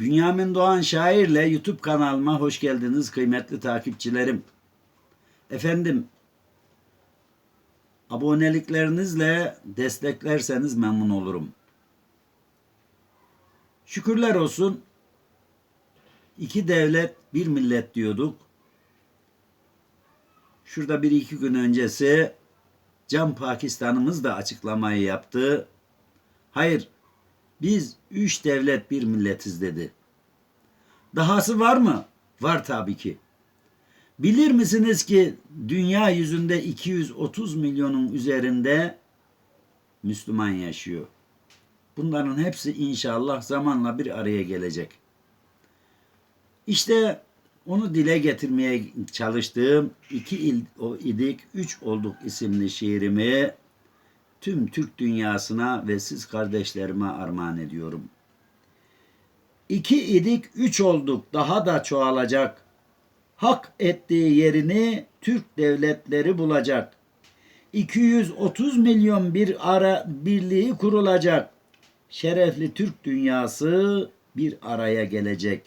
Bünyamin Doğan Şair'le YouTube kanalıma hoş geldiniz kıymetli takipçilerim. Efendim, aboneliklerinizle desteklerseniz memnun olurum. Şükürler olsun, iki devlet bir millet diyorduk. Şurada bir iki gün öncesi Can Pakistan'ımız da açıklamayı yaptı. Hayır, biz üç devlet bir milletiz dedi. Dahası var mı? Var tabii ki. Bilir misiniz ki dünya yüzünde 230 milyonun üzerinde Müslüman yaşıyor. Bunların hepsi inşallah zamanla bir araya gelecek. İşte onu dile getirmeye çalıştığım iki il o idik, üç olduk isimli şiirimi tüm Türk dünyasına ve siz kardeşlerime armağan ediyorum. İki idik, üç olduk, daha da çoğalacak. Hak ettiği yerini Türk devletleri bulacak. 230 milyon bir ara birliği kurulacak. Şerefli Türk dünyası bir araya gelecek.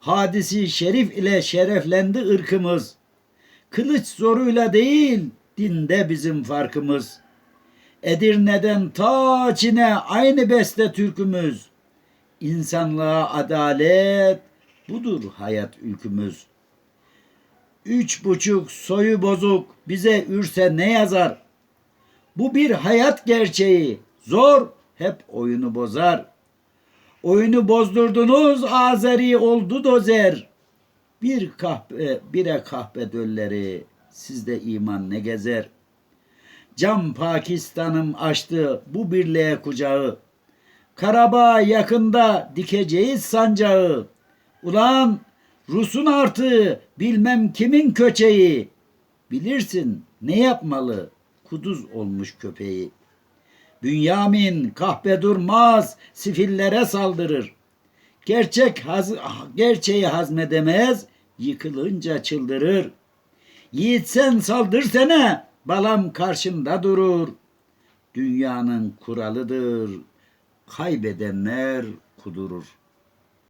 Hadisi şerif ile şereflendi ırkımız. Kılıç zoruyla değil, dinde bizim farkımız. Edirne'den ta Çin'e aynı beste türkümüz. İnsanlığa adalet, budur hayat ülkümüz. Üç buçuk soyu bozuk bize ürse ne yazar? Bu bir hayat gerçeği, zor hep oyunu bozar. Oyunu bozdurdunuz Azeri oldu dozer. Bir kahpe, bire kahpe dölleri, sizde iman ne gezer? Cam Pakistan'ım açtı bu birliğe kucağı. Karabağ yakında dikeceğiz sancağı. Ulan Rus'un artığı bilmem kimin köçeği. Bilirsin ne yapmalı kuduz olmuş köpeği. Bünyamin kahpe durmaz sifillere saldırır. Gerçek haz gerçeği hazmedemez yıkılınca çıldırır. Yiğit sen saldırsene balam karşında durur. Dünyanın kuralıdır kaybedenler kudurur.